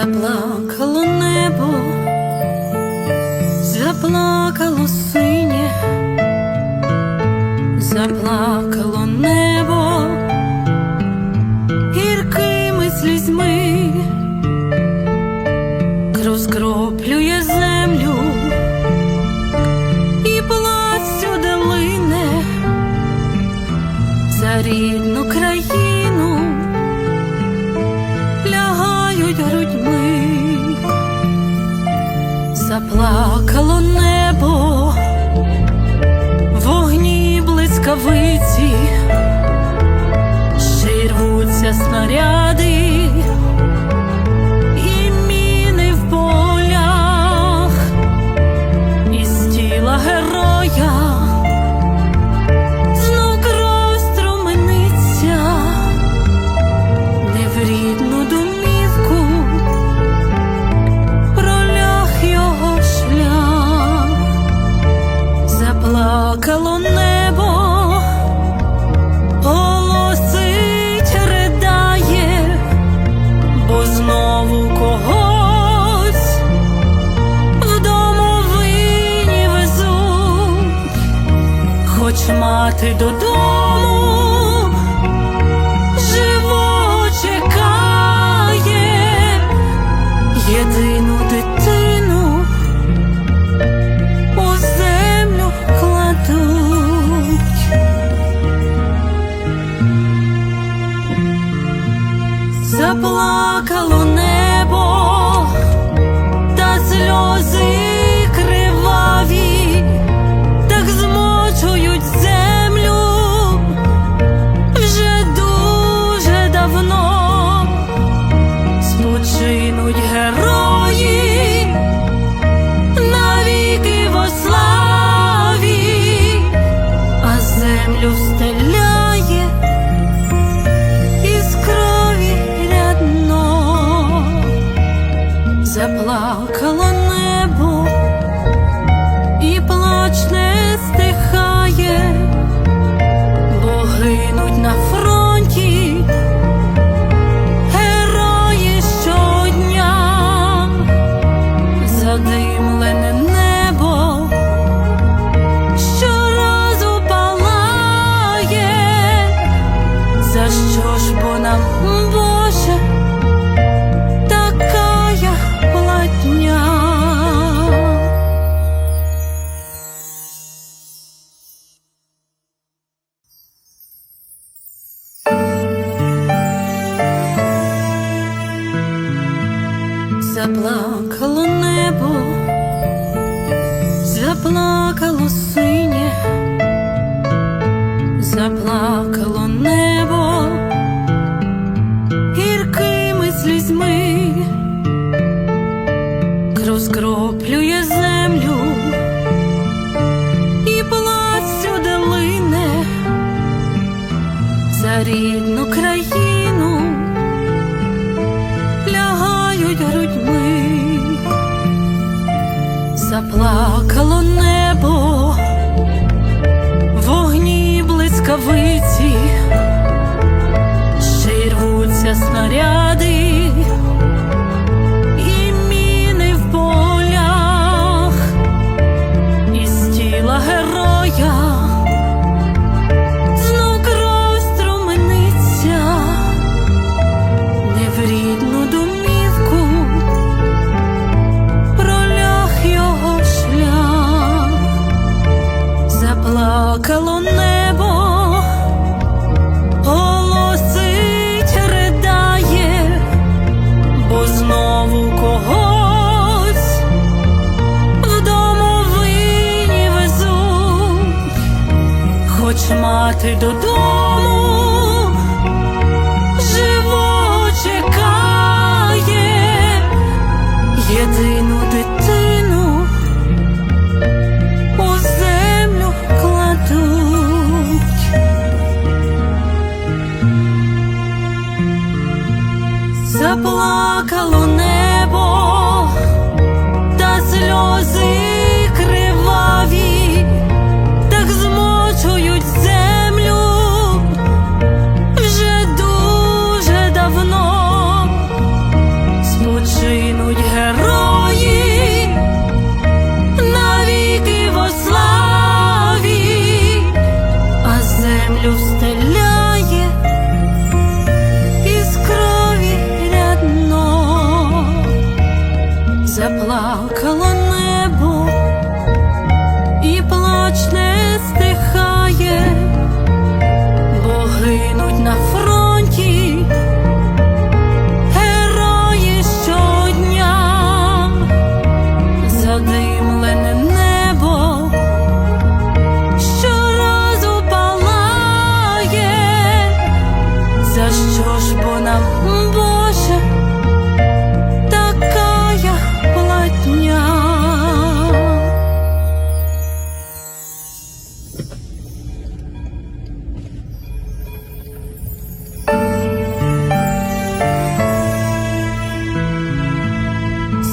заплакало небо спати додому. Kalal, Kalal. love. заплакало небо, голосить, ридає, бо знову когось в домовині везуть, хоч мати додому.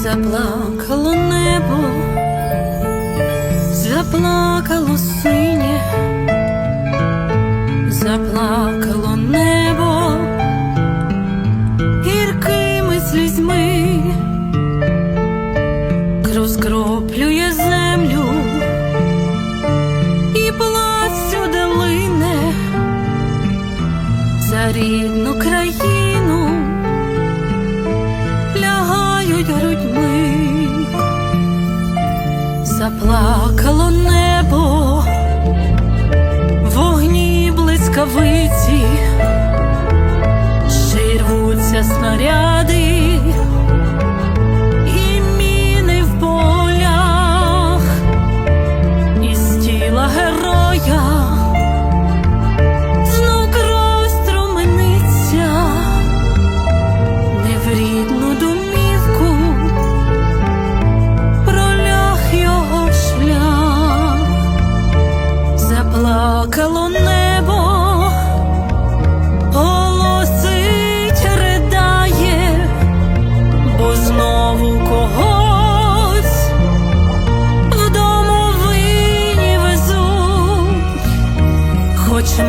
заплакало небо, заплакало сонце. плакало небо, вогні блискавиці, ширвуться снаряди.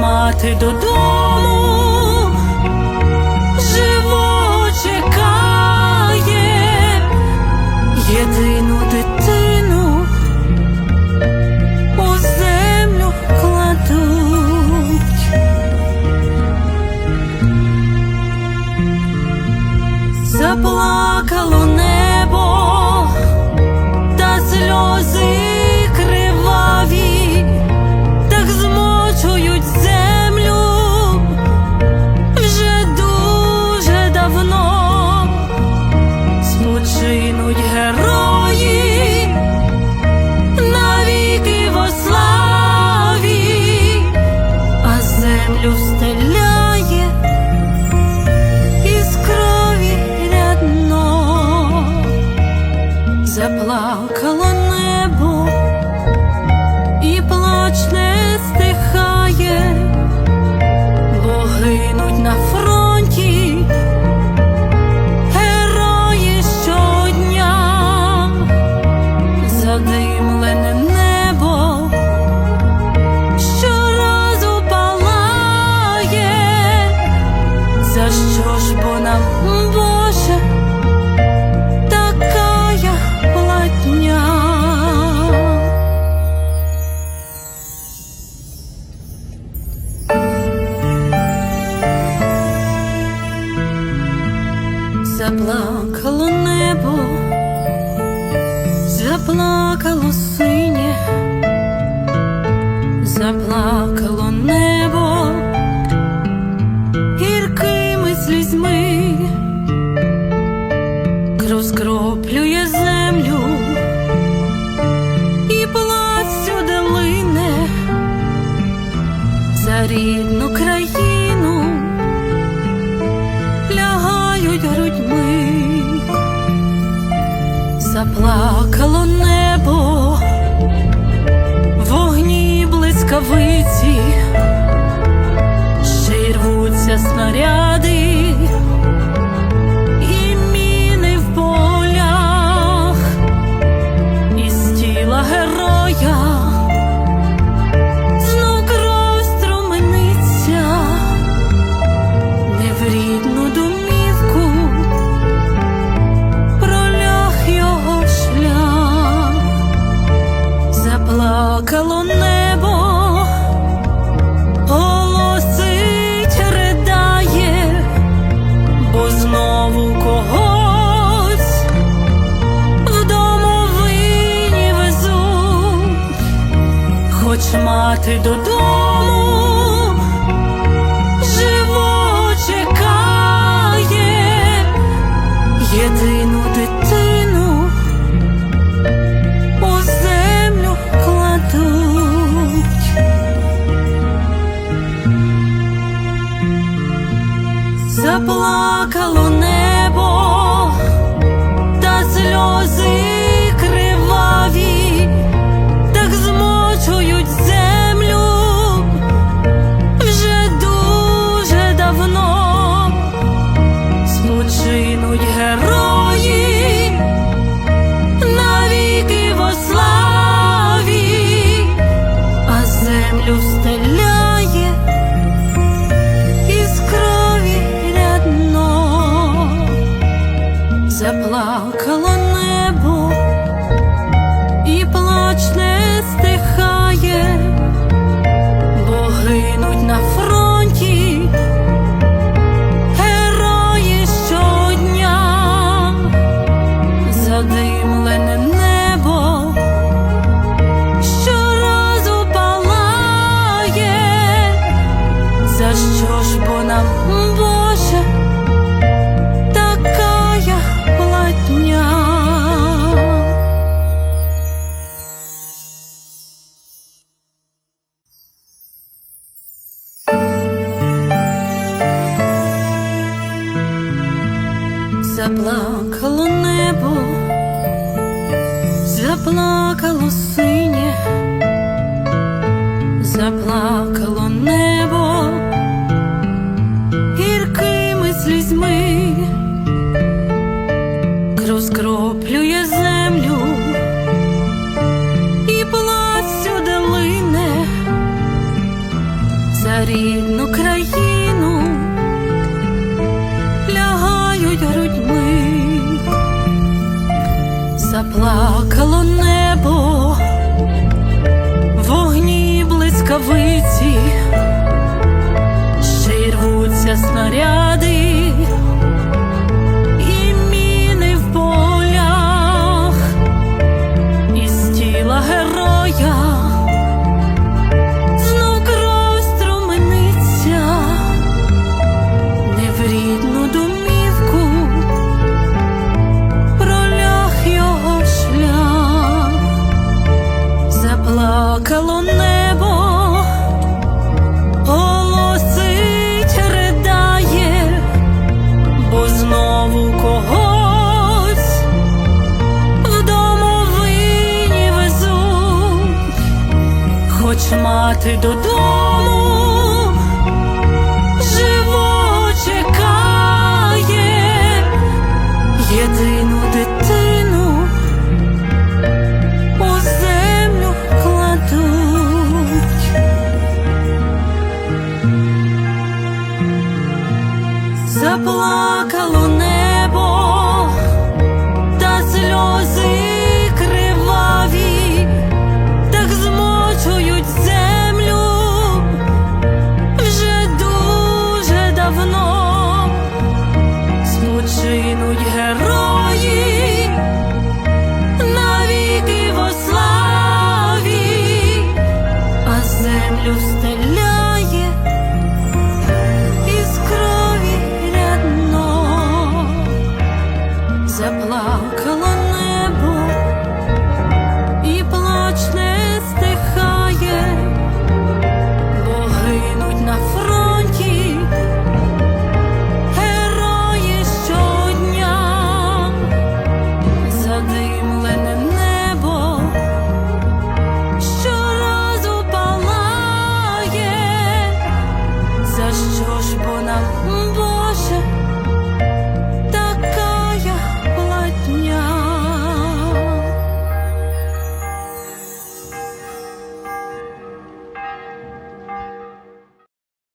мати додому. знову когось вдома винні везу, хоч мати додому. заплакало небо та сльози. що ж бо нам Боже така я владня? Заплакало небо, заплакало синє, заплакало небо. lovely do